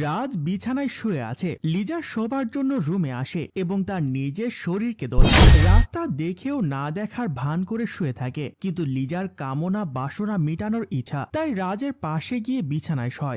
রাজ বিছানায় শুয়ে আছে। লিজা শোবার জন্য রুমে আসে এবং তার নিজের শরীরকে দোলে রাস্তা দেখেও না দেখার ভান করে শুয়ে থাকে। কিন্তু লিজার কামনা বাসনা মেটানোর ইচ্ছা, তাই রাজের পাশে গিয়ে বিছানায় শয়।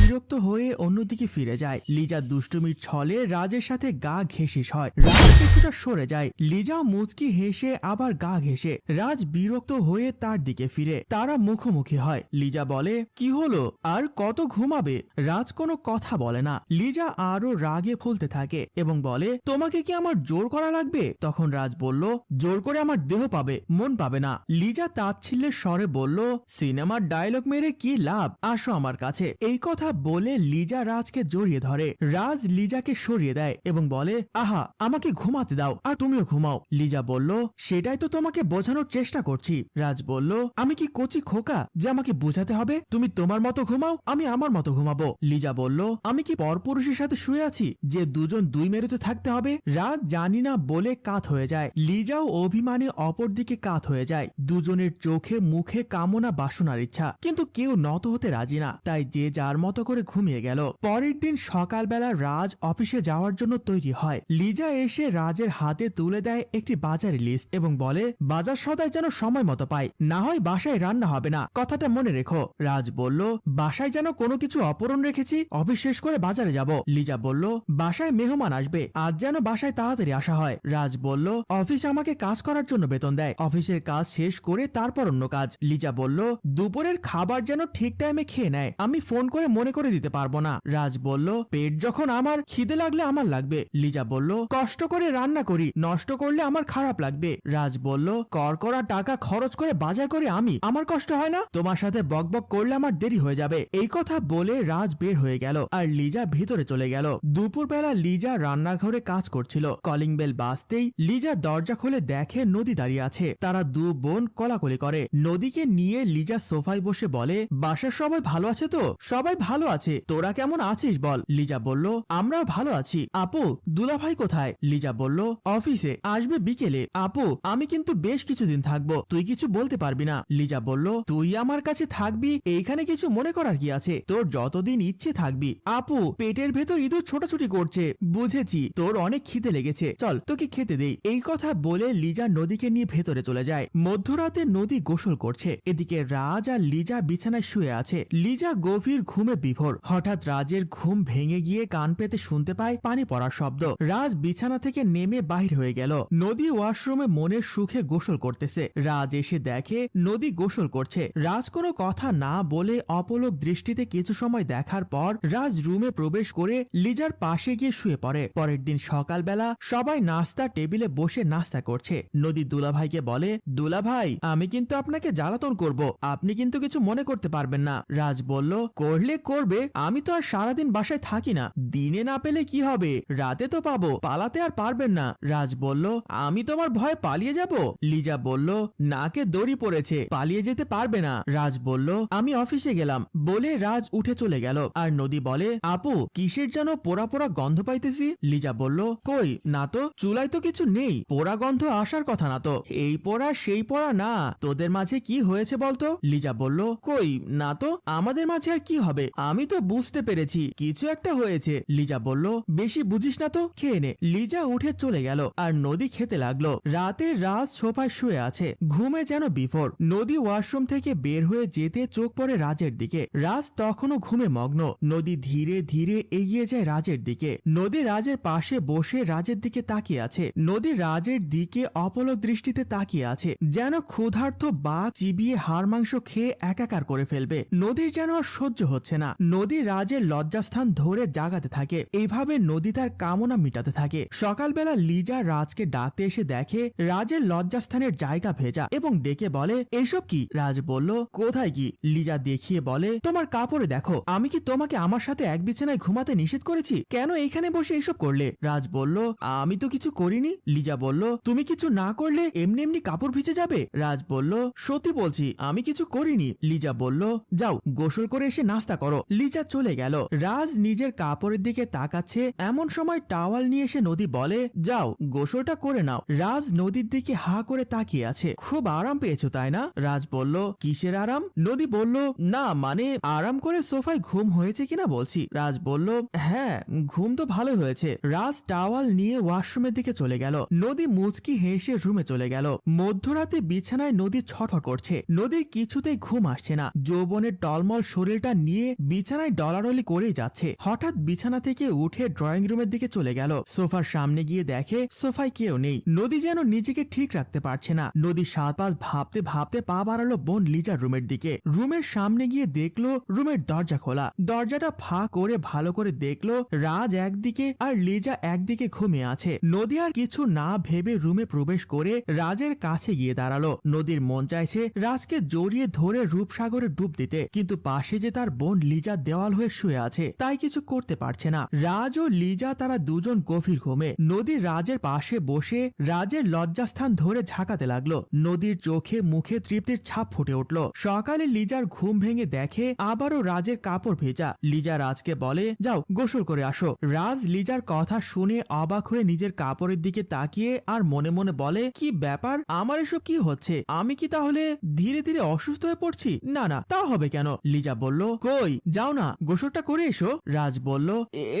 বিরক্ত হয়ে অন্যদিকে ফিরে যায়। লিজা দুষ্টুমির ছলে রাজের সাথে গা ঘেঁষিস হয় রাজ কিছুটা সরে যায়। লিজা মুচকি হেসে আবার গা ঘেঁষে। রাজ বিরক্ত হয়ে তার দিকে ফিরে। তারা মুখোমুখি হয়। লিজা বলে, কি হলো? আর কত ঘুমাবে? রাজ কোনো কথা বলে না। লিজা আরও রাগে ফুলতে থাকে এবং বলে, তোমাকে কি আমার জোর করা লাগবে? তখন রাজ বলল, জোর করে আমার দেহ পাবে, মন পাবে না। লিজা তাচ্ছিল্যের স্বরে বলল, সিনেমার ডায়লগ মেরে কি লাভ? আসো আমার কাছে। এই কথা বলে লিজা রাজকে জড়িয়ে ধরে। রাজ লিজাকে সরিয়ে দেয় এবং বলে, আহা, আমাকে ঘুমাতে দাও আর তুমিও ঘুমাও। লিজা বলল, সেটাই তো তোমাকে বোঝানোর চেষ্টা করছি। রাজ বলল, আমি কি কচি খোকা যে আমাকে বোঝাতে হবে? তুমি তোমার মতো ঘুমাও, আমি আমার মতো ঘুমাবো। লিজা বলল আমি কি পরপুরুষের সাথে শুয়ে আছি? যে দুজন দুই মেরুতে থাকতে হবে রাজ জানি না বলে কাত হয়ে যায়। লিজাও অভিমানে অপর দিকে কাত হয়ে যায়। দুজনের চোখে, মুখে কামনা বাসনার ইচ্ছা। কিন্তু কেউ নত হতে রাজি না। তাই যে যার মতো করে ঘুমিয়ে গেল। পরের দিন সকালবেলা রাজ অফিসে যাওয়ার জন্য তৈরি হয়। লিজা এসে রাজের হাতে তুলে দেয় একটি বাজারের লিস্ট এবং বলে, বাজার সদায় যেন সময় মতো পায়। না হয় বাসায় রান্না হবে না। কথাটা মনে রেখো। রাজ বলল, বাসায় যেন কোনো কিছু অপরণ রেখেছি? অফিস শেষ করে বাজারে যাব। লিজা বলল, বাসায় মেহমান আসবে। আজ যেন বাসায় তাড়াতাড়ি আসা হয়। রাজ বলল, অফিস আমাকে কাজ করার জন্য বেতন দেয়। অফিসের কাজ শেষ করে তারপর অন্য কাজ। লিজা বলল, দুপুরের খাবার যেন ঠিক টাইমে খেয়ে নেয়। আমি ফোন করে মনে করে দিতে পারব না। রাজ বলল, পেট যখন আমার, খিদে লাগলে আমার লাগবে। লিজা বলল, কষ্ট করে রান্না করি, নষ্ট করলে আমার খারাপ লাগবে। রাজ বলল, কর করা টাকা খরচ করে বাজার করে আমি। আমার কষ্ট হয় না? তোমার সাথে বকবক করলে আমার দেরি হয়ে যাবে। এই কথা বলে রাজ বের হয়ে গেল। আর লিজা ভিতরে চলে গেল। দুপুরবেলা লিজা রান্নাঘরে কাজ করছিল। কলিং বেল বাজতেই লিজা দরজা খুলে দেখে নদী দাঁড়িয়ে আছে। তারা দু বোন কলাকলি করে। নদীকে নিয়ে লিজা সোফায় বসে বলে, বাসার সবাই ভালো আছে তো? সবাই ভালো আছে। তোরা কেমন আছিস বল? লিজা বলল, আমরাও ভালো আছি। আপু, দুলাভাই কোথায়? লিজা বলল, অফিসে। আসবে বিকেলে। আপু, আমি কিন্তু বেশ কিছুদিন থাকব। তুই কিছু বলতে পারবি না? লিজা বলল, তুই আমার কাছে থাকবি? এইখানে কিছু মনে করার কি আছে? তোর যতদিন ইচ্ছে থাকবি আপু, পেটের ভেতর ইঁদুর ছোটাছুটি করছে। বুঝেছি, তোর অনেক খিদে লেগেছে। চল, তোকে খেতে দেই। এই কথা বলে লিজা নদীকে নিয়ে ভেতরে চলে যায়। মধ্যরাতে নদী গোসল করছে। এদিকে রাজ আর লিজা বিছানায় শুয়ে আছে। লিজা গভীর ঘুমে বিভোর। হঠাৎ রাজের ঘুম ভেঙে গিয়ে কান পেতে শুনতে পায় পানি পড়ার শব্দ। রাজ বিছানা থেকে নেমে বাহির হয়ে গেল। নদী ওয়াশরুমে মনের সুখে গোসল করতেছে। রাজ এসে দেখে নদী গোসল করছে। রাজ কোনো কথা না বলে অপলক দৃষ্টিতে কিছু সময় দেখার পর রাজ রুমে প্রবেশ করে লিজার পাশে গিয়ে শুয়ে পড়ে। পরের দিন সকালবেলা সবাই নাস্তা টেবিলে বসে নাস্তা করছে। নদী দুলাভাইকে বলে, দুলাভাই, আমি কিন্তু আপনাকে জ্বালাতন করব। আপনি কিন্তু কিছু মনে করতে পারবেন না। রাজ বলল, করলে করবে, আমি তো আর সারাদিন বাসায় থাকি না। দিনে না পেলে কি হবে? রাতে তো পাবো, পালাতে আর পারবেন না। রাজ বলল, আমি তোমার ভয় পালিয়ে যাব? লিজা বলল, নাকে দড়ি পড়েছে, পালিয়ে যেতে পারবে না। রাজ বলল, আমি অফিসে গেলাম। বলে রাজ উঠে চলে গেল। আর নদী বলে, আপু, কিসের যেন পোড়া পোড়া গন্ধ পাইতেছি? লিজা বলল, কই, না তো, চুলায় তো কিছু নেই, পোড়া গন্ধ আসার কথা না তো। এই পোড়া, সেই পোড়া না, তোদের মাঝে কি হয়েছে বলতো? লিজা বলল, কই, না তো, আমাদের মাঝে আর কি হবে? আমি তো বুঝতে পেরেছি, কিছু একটা হয়েছে। লিজা বলল, বেশি বুঝিস না তো, খেয়ে নে। লিজা উঠে চলে গেল আর নদী খেতে লাগল। রাতে রাজ সোফায় শুয়ে আছে, ঘুমে যেন বিফোর। নদী ওয়াশরুম থেকে বের হয়ে যেতে চোখ পড়ে রাজের দিকে। রাজ তখনও ঘুমে মগ্ন। নদী ধীরে ধীরে এগিয়ে যায় রাজের দিকে। নদী রাজের পাশে বসে রাজের দিকে তাকিয়ে আছে। নদী রাজের দিকে অপলক দৃষ্টিতে তাকিয়ে আছে। যেন ক্ষুধার্ত বা চিবিয়ে হাড় মাংস খেয়ে একাকার করে ফেলবে। নদীর যেন আর সহ্য হচ্ছে না। নদী রাজের লজ্জাস্থান ধরে জাগাতে থাকে। এইভাবে নদী তার কামনা মিটাতে থাকে। সকালবেলা লিজা রাজকে ডাকতে এসে দেখে রাজের লজ্জাস্থানের জায়গা ভেজা এবং ডেকে বলে, এসব কি? রাজ বলল, কোথায় কি? লিজা দেখিয়ে বলে, তোমার কাপড়ে দেখো। আমি কি তোমাকে আমার সাথে এক বিছানায় ঘুমাতে নিষেধ করেছি? কেন এইখানে বসে এসব করলে? রাজ বলল, আমি তো কিছু করিনি। লিজা বলল, তুমি কিছু না করলে এমনি এমনি কাপড় ভিজে যাবে? রাজ বলল, সত্যি বলছি, আমি কিছু করিনি। লিজা বলল, যাও, গোসল করে এসে নাস্তা করো। লিজা চলে গেল। রাজ নিজের কাপড়ের দিকে তাকাচ্ছে, এমন সময় টাওয়াল নিয়ে এসে নদী বলে, যাও, গোসলটা করে নাও। রাজ নদীর দিকে হা করে তাকিয়ে আছে। খুব আরাম পেয়েছ, তাই না? রাজ বলল, কিসের আরাম? নদী বলল, না মানে আরাম করে সোফায় ঘুম হয়েছে কিনা বলছি। রাজ বলল হ্যাঁ ঘুম তো ভালো হয়েছে। রাজ টাওয়াল নিয়ে ওয়াশরুমের দিকে চলে গেল। নদী মুচকি হেসে রুমে চলে গেল। মধ্যরাতে বিছানায় নদী ছটফট করছে। নদীর কিছুতেই ঘুম আসছে না। যৌবনের টলমল শরীরটা নিয়ে বিছানায় ডলারলি করেই যাচ্ছে। হঠাৎ বিছানা থেকে উঠে ড্রয়িং রুমের দিকে চলে গেল। সোফার সামনে গিয়ে দেখে সোফায় কেউ নেই। নদী যেন নিজেকে ঠিক রাখতে পারছে না। নদী সাত পাঁচ ভাবতে ভাবতে পা বাড়ালো বোন লিজার রুমের দিকে। রুমের সামনে গিয়ে দেখল, রুমের দরজা খোলা। দরজাটা ফা করে ভালো করে দেখল রাজ একদিকে আর লিজা একদিকে ঘুমিয়ে আছে। নদী আর কিছু না ভেবে রুমে প্রবেশ করে রাজের কাছে গিয়ে দাঁড়াল। নদীর মন চাইছে রাজকে জড়িয়ে ধরে রূপসাগরে ডুব দিতে। কিন্তু পাশে যে তার বোন লিজা দেওয়াল হয়ে শুয়ে আছে, তাই কিছু করতে পারছে না। রাজ ও লিজা তারা দুজন গভীর ঘুমে। নদী রাজের পাশে বসে রাজের লজ্জাস্থান ধরে ঝাঁকাতে লাগল। নদীর চোখে মুখে তৃপ্তির ছাপ ফুটে উঠল। সকালে লিজার ঘুম ভেঙে দেখে আবারও রাজের কাপড় ভেজা। লিজা রাজকে বলে, যাও, গোসল করে আসো। রাজ লিজার কথা শুনে অবাক হয়ে নিজের কাপড়ের দিকে তাকিয়ে আর মনে মনে বলে, কি ব্যাপার? আমার এসব কি হচ্ছে? আমি কি তাহলে ধীরে ধীরে অসুস্থ হয়ে পড়ছি? না না, তা হবে কেন? লিজা বলল, কই, যাও না, গোসলটা করে এসো। রাজ বলল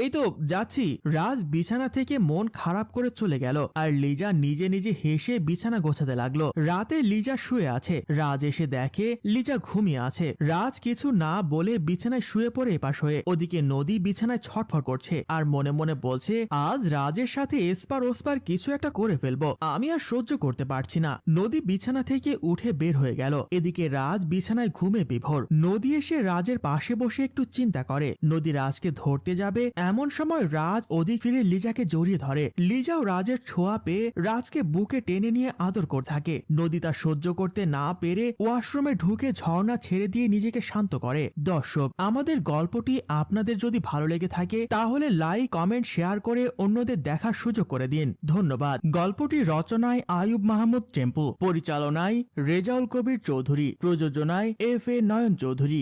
এই তো, যাচ্ছি। রাজ বিছানা থেকে মন খারাপ করে চলে গেল আর লিজা নিজে নিজে হেসে বিছানা গোছাতে লাগল। রাতে লিজা শুয়ে আছে। রাজ এসে দেখে, লিজা ঘুমিয়ে আছে। রাজ কিছু না বলে বিছানায় শুয়ে পড়ে এপাশ হয়ে ওদিকে নদী বিছানায় ছটফট করছে আর মনে মনে বলছে, আজ রাজের সাথে এসপার ওসপার কিছু একটা করে ফেলব। আমি আর সহ্য করতে পারছি না। নদী বিছানা থেকে উঠে বের হয়ে গেল। এদিকে রাজ বিছানায় ঘুমে বিভোর। নদী এসে রাজের পাশে বসে একটু চিন্তা করে। নদী রাজকে ধরতে যাবে, এমন সময় রাজ ওদিক ফিরে লিজাকে জড়িয়ে ধরে। লিজাও রাজের ছোঁয়া পেয়ে রাজকে বুকে টেনে নিয়ে আদর করতে থাকে। নদী তা সহ্য করতে না পেরে ওয়াশরুমে ঢুকে ঝর্ণা ছেড়ে দিয়ে নিজেকে শান্ত করে। দর্শক, আমাদের গল্পটি আপনাদের যদি ভালো লেগে থাকে, তাহলে লাইক কমেন্ট শেয়ার করে অন্যদের দেখার সুযোগ করে দিন। ধন্যবাদ। গল্পটি রচনায় আয়ুব মাহমুদ টেম্পু। পরিচালনায় রেজাউল কবির চৌধুরী। প্রযোজনায় এফ এ নয়ন চৌধুরী।